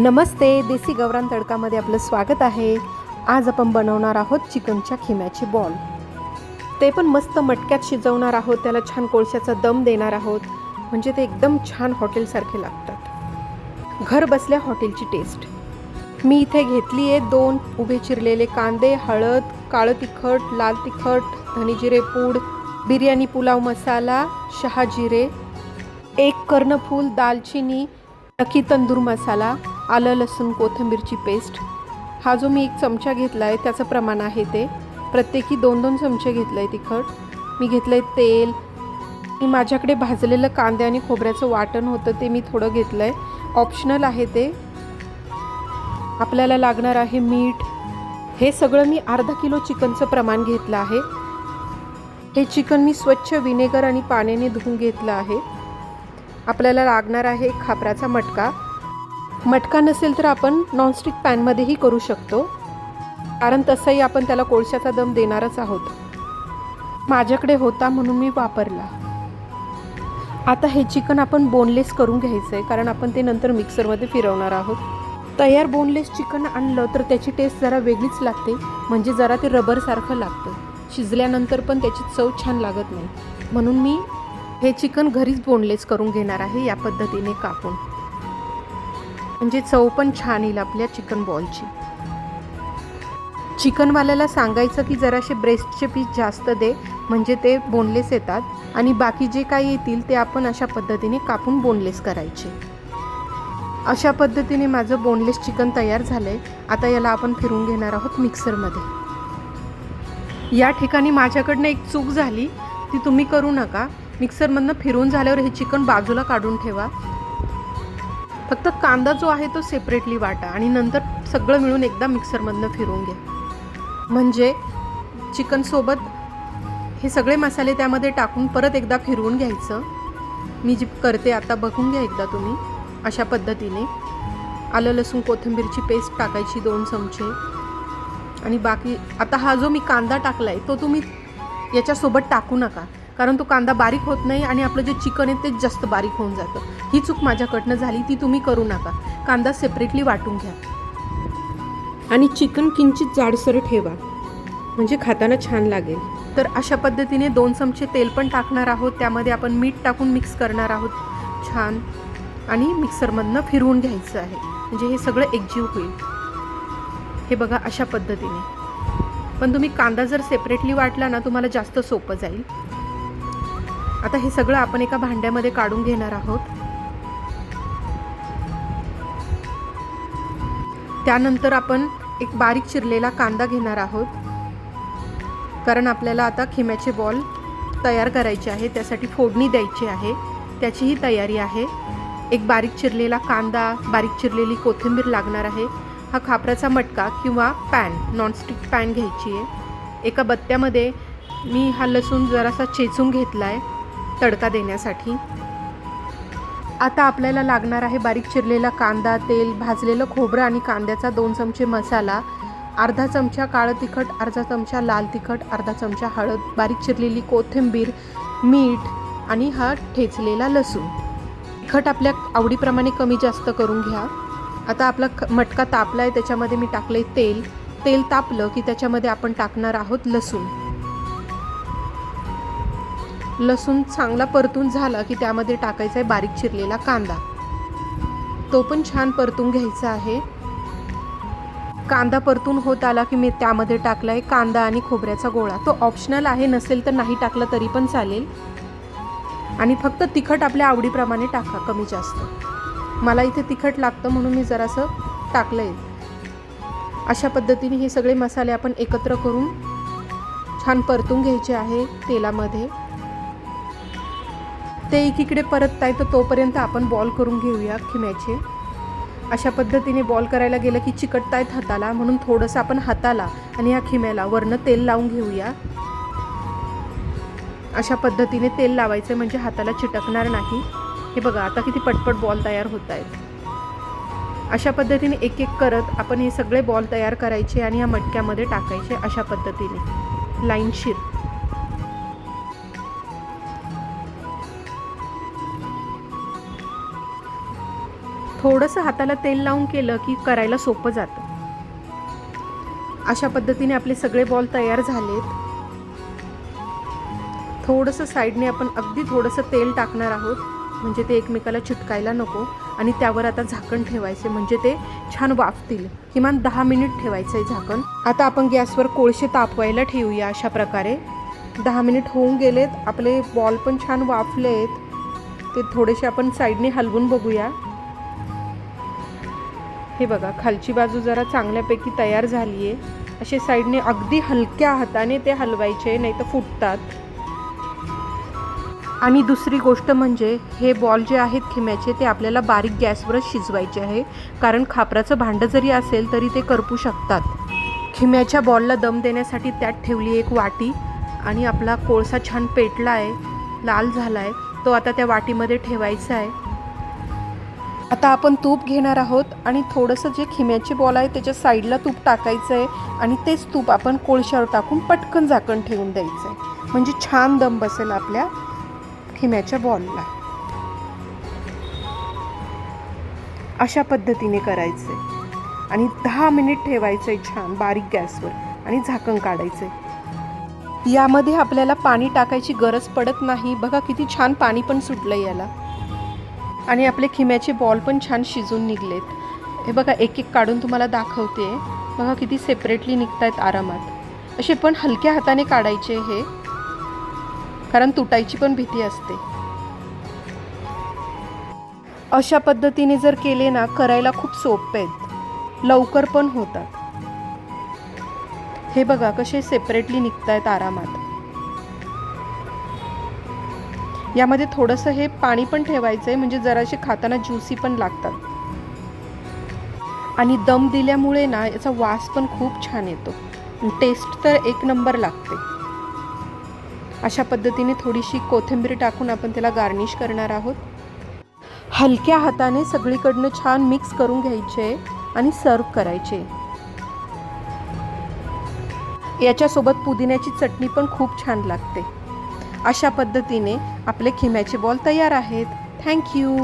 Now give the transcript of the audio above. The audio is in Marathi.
नमस्ते देसी गवरान तडकामध्ये आपलं स्वागत आहे. आज आपण बनवणार आहोत चिकनच्या खिम्याचे बॉल. ते पण मस्त मटक्यात शिजवणार आहोत त्याला छान कोळशाचा दम देणार आहोत. म्हणजे ते एकदम छान हॉटेलसारखे लागतात. घर बसल्या हॉटेलची टेस्ट. मी इथे घेतली आहे दोन उभे चिरलेले कांदे हळद काळं तिखट लाल तिखट धनेजिरे पूड बिर्याणी पुलाव मसाला शहाजिरे एक कर्णफूल दालचिनी नक्की तंदूर मसाला आलं लसूण कोथिंबीरची पेस्ट. हा जो मी एक चमचा घेतला आहे त्याचं प्रमाण आहे ते. प्रत्येकी दोन दोन चमचे घेतलं आहे तिखट. मी घेतलं आहे तेल. मी माझ्याकडे भाजलेलं कांदे आणि खोबऱ्याचं वाटण होतं ते मी थोडं घेतलं आहे ऑप्शनल आहे ते. आपल्याला लागणार आहे मीठ. हे सगळं मी अर्धा किलो चिकनचं प्रमाण घेतलं आहे. हे चिकन मी स्वच्छ विनेगर आणि पाण्याने धुवून घेतलं आहे. आपल्याला लागणार आहे खापराचा मटका. मटका नसेल तर आपण नॉनस्टिक पॅनमध्येही करू शकतो. कारण तसंही आपण त्याला कोळशाचा दम देणारच आहोत. माझ्याकडे होता म्हणून मी वापरला. आता हे चिकन आपण बोनलेस करून घ्यायचं आहे कारण आपण ते नंतर मिक्सरमध्ये फिरवणार आहोत. तयार बोनलेस चिकन आणलं तर त्याची टेस्ट जरा वेगळीच लागते म्हणजे जरा ते रबरसारखं लागतं. शिजल्यानंतर पण त्याची चव छान लागत नाही. म्हणून मी हे चिकन घरीच बोनलेस करून घेणार आहे या पद्धतीने कापून. म्हणजे चव पण छान येईल आपल्या चिकन बॉलची. चिकनवाल्याला सांगायचं की जराशे ब्रेस्टचे पीस जास्त दे म्हणजे ते बोनलेस येतात आणि बाकी जे काही येतील ते आपण अशा पद्धतीने कापून बोनलेस करायचे. अशा पद्धतीने माझं बोनलेस चिकन तयार झालं आहे आता याला आपण फिरून घेणार आहोत मिक्सरमध्ये या ठिकाणी माझ्याकडनं एक चूक झाली ती तुम्ही करू नका. मिक्सरमधनं फिरून झाल्यावर हे चिकन बाजूला काढून ठेवा. फक्त कांदा जो आहे तो सेपरेटली वाटा आणि नंतर सगळं मिळून एकदा मिक्सरमधनं फिरवून घ्या. म्हणजे चिकनसोबत हे सगळे मसाले त्यामध्ये टाकून परत एकदा फिरवून घ्यायचं. मी जी करते आता बघून घ्या एकदा तुम्ही अशा पद्धतीने. आलं लसूण कोथिंबीरची पेस्ट टाकायची दोन चमचे. आणि बाकी आता हा जो मी कांदा टाकला आहे तो तुम्ही याच्यासोबत टाकू नका. कारण तो कांदा बारीक होत नाही आणि आपलं जे चिकन आहे तेच जास्त बारीक होऊन जातं. ही चूक माझ्याकडनं झाली ती तुम्ही करू नका. कांदा सेपरेटली वाटून घ्या. आणि चिकन किंचित जाडसर ठेवा. म्हणजे खाताना छान लागेल. तर अशा पद्धतीने दोन चमचे तेल पण टाकणार आहोत. त्यामध्ये आपण मीठ टाकून मिक्स करणार आहोत. छान. आणि मिक्सरमधनं फिरवून घ्यायचं आहे. म्हणजे हे सगळं एकजीव होईल. हे बघा अशा पद्धतीने. पण तुम्ही कांदा जर सेपरेटली वाटला ना तुम्हाला जास्त सोपं जाईल. आता हे सगळं आपण एका भांड्यामध्ये काढून घेणार आहोत. त्यानंतर आपण एक बारीक चिरलेला कांदा घेणार आहोत. कारण आपल्याला आता खिम्याचे बॉल तयार करायचे आहे त्यासाठी फोडणी द्यायची आहे. त्याचीही तयारी आहे. एक बारीक चिरलेला कांदा बारीक चिरलेली कोथिंबीर लागणार आहे. हा खापराचा मटका किंवा पॅन नॉनस्टिक पॅन घ्यायची आहे. एका बत्त्यामध्ये मी हा लसूण जरासा चेचून घेतला आहे तडका देण्यासाठी. आता आपल्याला लागणार आहे बारीक चिरलेला कांदा तेल भाजलेलं खोबरं आणि कांद्याचा दोन चमचे मसाला अर्धा चमचा काळं तिखट अर्धा चमचा लाल तिखट अर्धा चमचा हळद बारीक चिरलेली कोथिंबीर मीठ आणि हा ठेचलेला लसूण. तिखट आपल्या आवडीप्रमाणे कमी जास्त करून घ्या. आता आपला ख मटका तापला आहे त्याच्यामध्ये मी टाकलं तेल. तेल तापलं की त्याच्यामध्ये आपण टाकणार आहोत लसूण. लसूण चांगला परतून झाला की त्यामध्ये टाकायचा आहे बारीक चिरलेला कांदा. तो पण छान परतून घ्यायचा आहे. कांदा परतून होत आला की मी त्यामध्ये टाकला आहे कांदा आणि खोबऱ्याचा गोळा. तो ऑप्शनल आहे नसेल तर नाही टाकला तरी पण चालेल. आणि फक्त तिखट आपल्या आवडीप्रमाणे टाका कमी जास्त. मला इथे तिखट लागतं म्हणून मी जरासं टाकलं आहे अशा पद्धतीने हे सगळे मसाले आपण एकत्र करून छान परतून घ्यायचे आहे तेलामध्ये. ते एकीकडे परत आहे तर तोपर्यंत आपण बॉल करून घेऊया खिम्याचे. अशा पद्धतीने बॉल करायला गेलं की चिकटतायत हाताला म्हणून थोडंसं आपण हाताला आणि ह्या खिम्याला वरनं तेल लावून घेऊया. अशा पद्धतीने तेल लावायचं म्हणजे हाताला चिटकणार नाही. हे बघा आता किती पटपट बॉल तयार होत आहेत. अशा पद्धतीने एक एक करत आपण हे सगळे बॉल तयार करायचे आणि या मटक्यामध्ये टाकायचे अशा पद्धतीने. लाईनशीर थोडंसं हाताला तेल लावून केलं की करायला सोपं जातं. अशा पद्धतीने आपले सगळे बॉल तयार झालेत. थोडंसं साईडने आपण अगदी थोडंसं तेल टाकणार आहोत. म्हणजे ते एकमेकाला चिटकायला नको आणि त्यावर आता झाकण ठेवायचे. म्हणजे ते छान वाफतील. किमान दहा मिनिट ठेवायचं आहे झाकण. आता आपण गॅसवर कोळसे तापवायला ठेवूया अशा प्रकारे. दहा मिनिट होऊन गेलेत. आपले बॉल पण छान वाफले आहेत ते थोडेसे आपण साईडने हलवून बघूया. हे बघा खालची बाजू जरा चांगल्यापैकी तयार झाली आहे असे साईडने अगदी हलक्या हाताने ते हलवायचे नाही तर फुटतात. आणि दुसरी गोष्ट म्हणजे हे बॉल जे आहेत खिम्याचे ते आपल्याला बारीक गॅसवरच शिजवायचे आहे. कारण खापराचं भांडं जरी असेल तरी ते करपू शकतात. खिम्याच्या बॉलला दम देण्यासाठी त्यात ठेवली एक वाटी. आणि आपला कोळसा छान पेटला आहे लाल झाला आहे तो आता त्या वाटीमध्ये ठेवायचा आहे. आता आपण तूप घेणार आहोत आणि थोडंसं जे खिम्याचे बॉल आहे त्याच्या साईडला तूप टाकायचं आहे आणि तेच तूप आपण कोळशावर टाकून पटकन झाकण ठेवून द्यायचं आहे म्हणजे छान दम बसेल आपल्या खिम्याच्या बॉलला. अशा पद्धतीने करायचं आहे आणि दहा मिनिट ठेवायचं आहे छान बारीक गॅसवर आणि झाकण काढायचं आहे यामध्ये आपल्याला पाणी टाकायची गरज पडत नाही. बघा किती छान पाणी पण सुटलं याला. आणि आपले खिम्याचे बॉल पण छान शिजून निघलेत. हे बघा एक एक काढून तुम्हाला दाखवते. बघा किती सेपरेटली निघत आहेत आरामात. असे पण हलक्या हाताने काढायचे हे. कारण तुटायची पण भीती असते. अशा पद्धतीने जर केले ना करायला खूप सोपे आहेत. लवकर पण होतात. हे बघा कसे सेपरेटली निघत आहेत आरामात. यामध्ये थोडंसं हे पाणी पण ठेवायचं आहे म्हणजे जरासे खाताना ज्युसी पण लागतात. आणि दम दिल्यामुळे ना याचा वास पण खूप छान येतो. टेस्ट तर एक नंबर लागते. अशा पद्धतीने थोडीशी कोथिंबीर टाकून आपण त्याला गार्निश करणार आहोत. हलक्या हाताने सगळीकडनं छान मिक्स करून घ्यायचे आणि सर्व करायचे. याच्यासोबत पुदिन्याची चटणी पण खूप छान लागते. अशा पद्धतीने आपले खिम्याचे बॉल तयार आहेत. थँक्यू